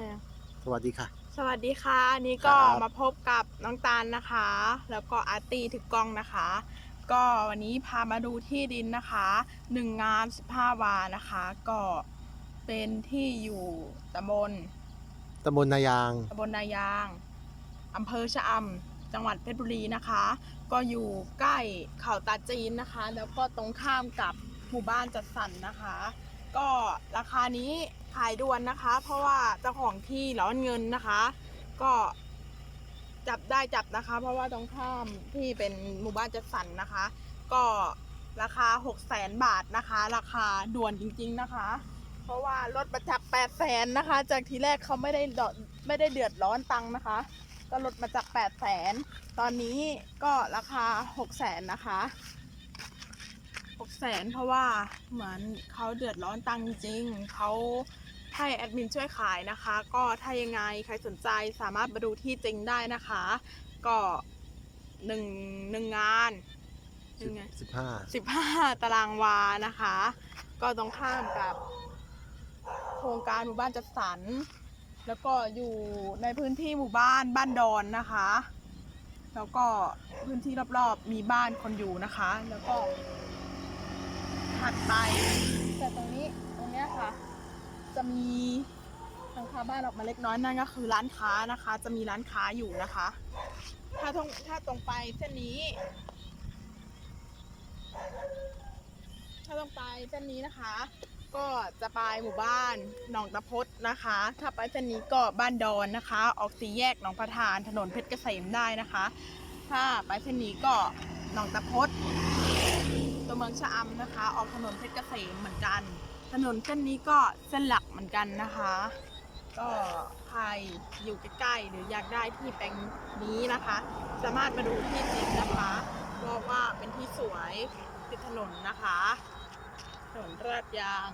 รอะสวัสดีค่ะ สวัสดีค่ะ อันนี้ก็ครับ มาพบกับน้องตาลนะคะ แล้วก็อาร์ตี้ถึกกล้องนะคะ ก็วันนี้พามาดูที่ดินนะคะหนึ่งงาน15วานะคะ ก็เป็นที่อยู่ตำบลตำบลนายาง ตำบลนายางอำเภอชะอำจังหวัดเพชรบุรีนะคะ ก็อยู่ใกล้เขาตาจีนนะคะ แล้วก็ตรงข้ามกับหมู่บ้านจัดสรรนะคะ ก็ราคานี้ ขายด่วนนะคะ เพราะว่าเจ้าของที่ร้อนเงินนะคะ ก็จับได้จับนะคะ เพราะว่าตรงข้ามที่เป็นหมู่บ้านจัดสรรนะคะ ก็ราคา6 0แสนบาทนะคะ ราคาด่วนจริง ๆนะคะ เพราะว่าลดมาจาก8 0 0แสนนะคะ จากทีแรกเขาไม่ได้ดไม่ได้เดือดร้อนตังค์นะคะ ก็ลดมาจาก8 0 0แสนตอนนี้ก็ราคา6 0แสนนะคะ6แสนเพราะว่าเหมือนเขาเดือดร้อนตังค์จริงเขา ให้แอดมินช่วยขายนะคะ ก็ถ้ายังไงใครสนใจสามารถมาดูที่จริงได้นะคะ ก็หนึ่งหนึ่งงานหนึ่งงานสิบห้า15ตารางวานะคะ ก็ตรงข้ามกับ โครงการหมู่บ้านจัดสรรแล้วก็อยู่ในพื้นที่หมู่บ้านบ้านดอนนะคะ แล้วก็พื้นที่รอบๆมีบ้านคนอยู่นะคะ แล้วก็ถัดไปแต่ตรงนี้ตรงเนี้ยค่ะ จะมีทางคาบ้านออกมาเล็กน้อยนั่นก็คือร้านค้านะคะ จะมีร้านค้าอยู่นะคะ ถ้าตรงถ้าตรงไปเส้นนี้ ถ้าต้องไปเส้นนี้นะคะ ก็จะไปหมู่บ้านหนองตะพดนะคะ ถ้าไปเส้นนี้ก็บ้านดอนนะคะ ออกสีแยกหนองประทานถนนเพชรเกษมได้นะคะ ถ้าไปเส้นนี้ก็หนองตะพดตัวเมืองชะอำนะคะ ออกถนนเพชรเกษมเหมือนกัน ถนนเส้นนี้ก็เส้นหลักเหมือนกันนะคะ ก็ใครอยู่ใกล้ๆหรืออยากได้ที่แปลงนี้นะคะ สามารถมาดูที่จริงนะคะเพราะว่าเป็นที่สวยติดถนนนะคะถนนราดยาง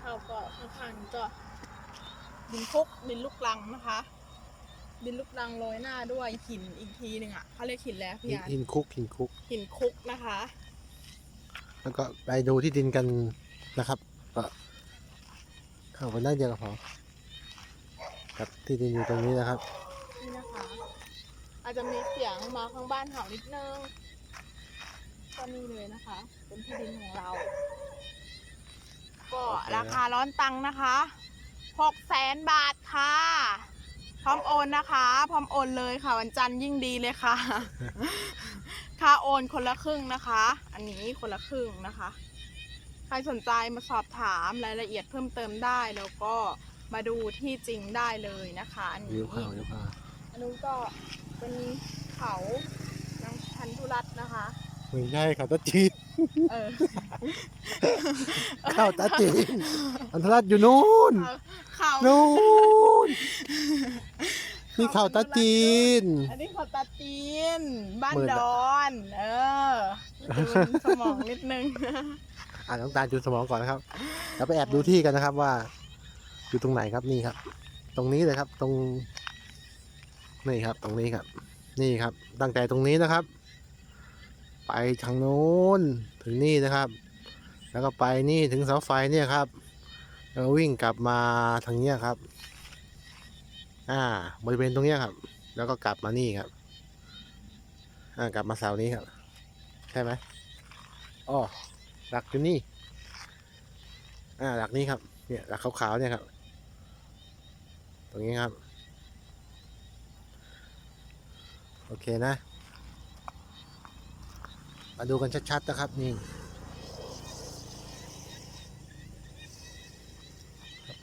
เข้าก็ข้างๆนี้ก็ดินคุกดินลูกลังนะคะ ดินลูกลังโรยหน้าด้วยหินอีกทีหนึ่งอะเขาเรียกหินแล้วพี่อาร์ตหินคุกหินคุกหินคุกนะคะ แล้วก็ไปดูที่ดินกันนะครับ ก็เข้าไปได้เดียวก็พอครับที่ดินอยู่ตรงนี้นะครับ นี่นะคะ อาจจะมีเสียงมาข้างบ้านเห่านิดนึงก็นี่เลยนะคะ เป็นที่ดินของเรา ก็โอเคราคาร้อนตังค์นะคะหกแสนบาทค่ะ พร้อมโอนนะคะ พร้อมโอนเลยค่ะ วันจันทร์ยิ่งดีเลยค่ะ ค่าโอนคนละครึ่งนะคะ อันนี้คนละครึ่งนะคะใค รสนใจมาสอบถามรายละเอียดเพิ่มเติมได้ แล้วก็มาดูที่จริงได้เลยนะคะอันวินี้วเข้าวิวเข้าอันนู้นก็เป็นเขานางพันธุรัตน์นะคะ ไม่ใช่เขาตาจีนเออเข้าตาจีนอันทรัตน์อยู่นู้นเขานู้นนี่เข้าตาจีน อันนี้เขาตาจีน บ้านมืดดอะอน เออจูนสมองนิดนึง อ่านน้ำตาลจูนสมองก่อนนะครับแล้วไปแอบดูที่กันนะครับว่า อยู่ตรงไหนครับนี่ครับ ตรงนี้เลยครับตรงนี่ครับ ตรงนี้ครับ นี่ครับ ตั้งแต่ตรงนี้นะครับ ไปทางโน้นถึงนี่นะครับ แล้วก็ไปนี่ถึงเสาไฟเนี่ยครับแล้ววิ่งกลับมาทางเนี้ยครับ อ่า บริเวณตรงเนี้ยครับ แล้วก็กลับมานี่ครับ อ่ากลับมาเสานี้ครับ ใช่ไหมอ๋อ หลักอยู่นี่ อ่าหลักนี้ครับ เนี่ยหลักขาวๆเนี่ยครับ ตรงนี้ครับ โอเคนะ มาดูกันชัดๆนะครับนี่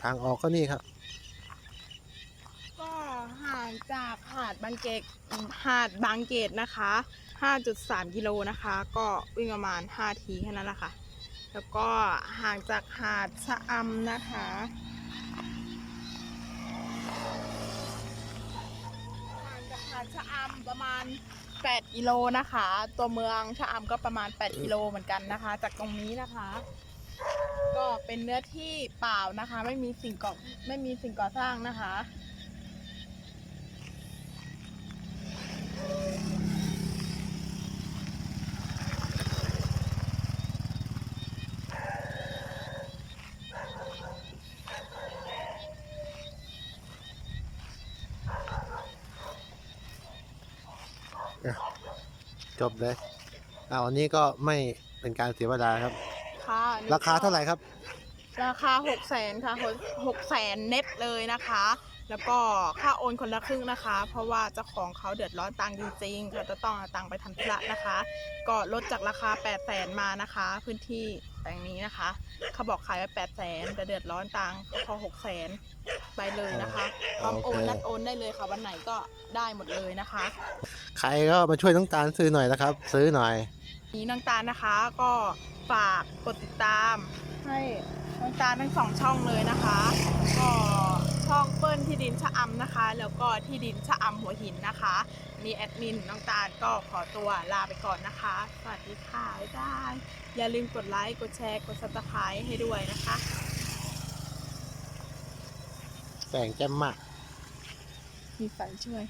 ทางออกก็นี่ครับ จากหาดบางเกตหาดบางเกตนะคะ 5.3 กิโลนะคะ ก็วิ่งประมาณ 5 ทีแค่นั้นแหละค่ะ แล้วก็ห่างจากหาดชะอำนะคะห่างจากหาดชะอำประมาณ 8 กิโลนะคะ ตัวเมืองชะอำก็ประมาณ 8 กิโลเหมือนกันนะคะ จากตรงนี้นะคะ ก็เป็นเนื้อที่เปล่านะคะ ไม่มีสิ่งก่อไม่มีสิ่งก่อสร้างนะคะ จบเลยอ้าวอันนี้ก็ไม่เป็นการเสียเวลาครับ ค่ะราคาเท่าไหร่ครับ ราคาหกแสนค่ะหกแสนเน็ตเลยนะคะ แล้วก็ค่าโอนคนละครึ่งนะคะ เพราะว่าเจ้าของเขาเดือดร้อนตังค์จริงๆเขาจะต้องเอาตังค์ไปทำธุระนะคะ ก็ลดจากราคา 8 0 0แสนมานะคะ พื้นที่แปลงนี้นะคะ เขาบอกขายไว้8 0 0แสนแต่เดือดร้อนตังค์ก็พอ6 0แสนไปเลยนะคะพร้อมโอนโอเคนัดโอนได้เลยค่ะวันไหนก็ได้หมดเลยนะคะ ใครก็มาช่วยน้องตาลซื้อหน่อยนะครับ ซื้อหน่อยนี้น้องตาลนะคะก็ฝากกดติดตามให้น้องตาลทั้งสองช่องเลยนะคะ ก็ช่องเปิ้ลที่ดินชะอำนะคะ แล้วก็ที่ดินชะอำหัวหินนะคะมีแอดมินน้องตาลก็ขอตัวลาไปก่อนนะคะ สวัสดีค่ะบ๊ายบายอย่าลืมกดไลค์ กดแชร์ กดซับสไครต์ให้ด้วยนะคะ แสงแจ่มมากมีไฟช่วย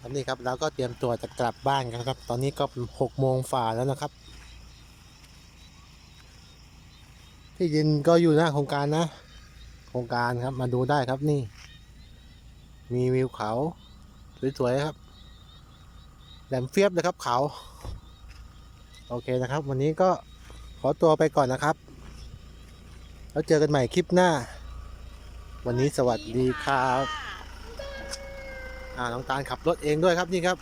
ครับนี่ครับเราก็เตรียมตัวจะกลับบ้านกันครับ ตอนนี้ก็หกโมงฝ่าแล้วนะครับ ที่ดินก็อยู่หน้าโครงการนะ โครงการครับมาดูได้ครับนี่ มีวิวเขา สวยๆครับ แหลมเฟียบเลยครับเขา โอเคนะครับ วันนี้ก็ขอตัวไปก่อนนะครับ แล้วเจอกันใหม่คลิปหน้า วันนี้สวัสดีครับอ่าน้องตาลขับรถเองด้วยครับนี่ครับ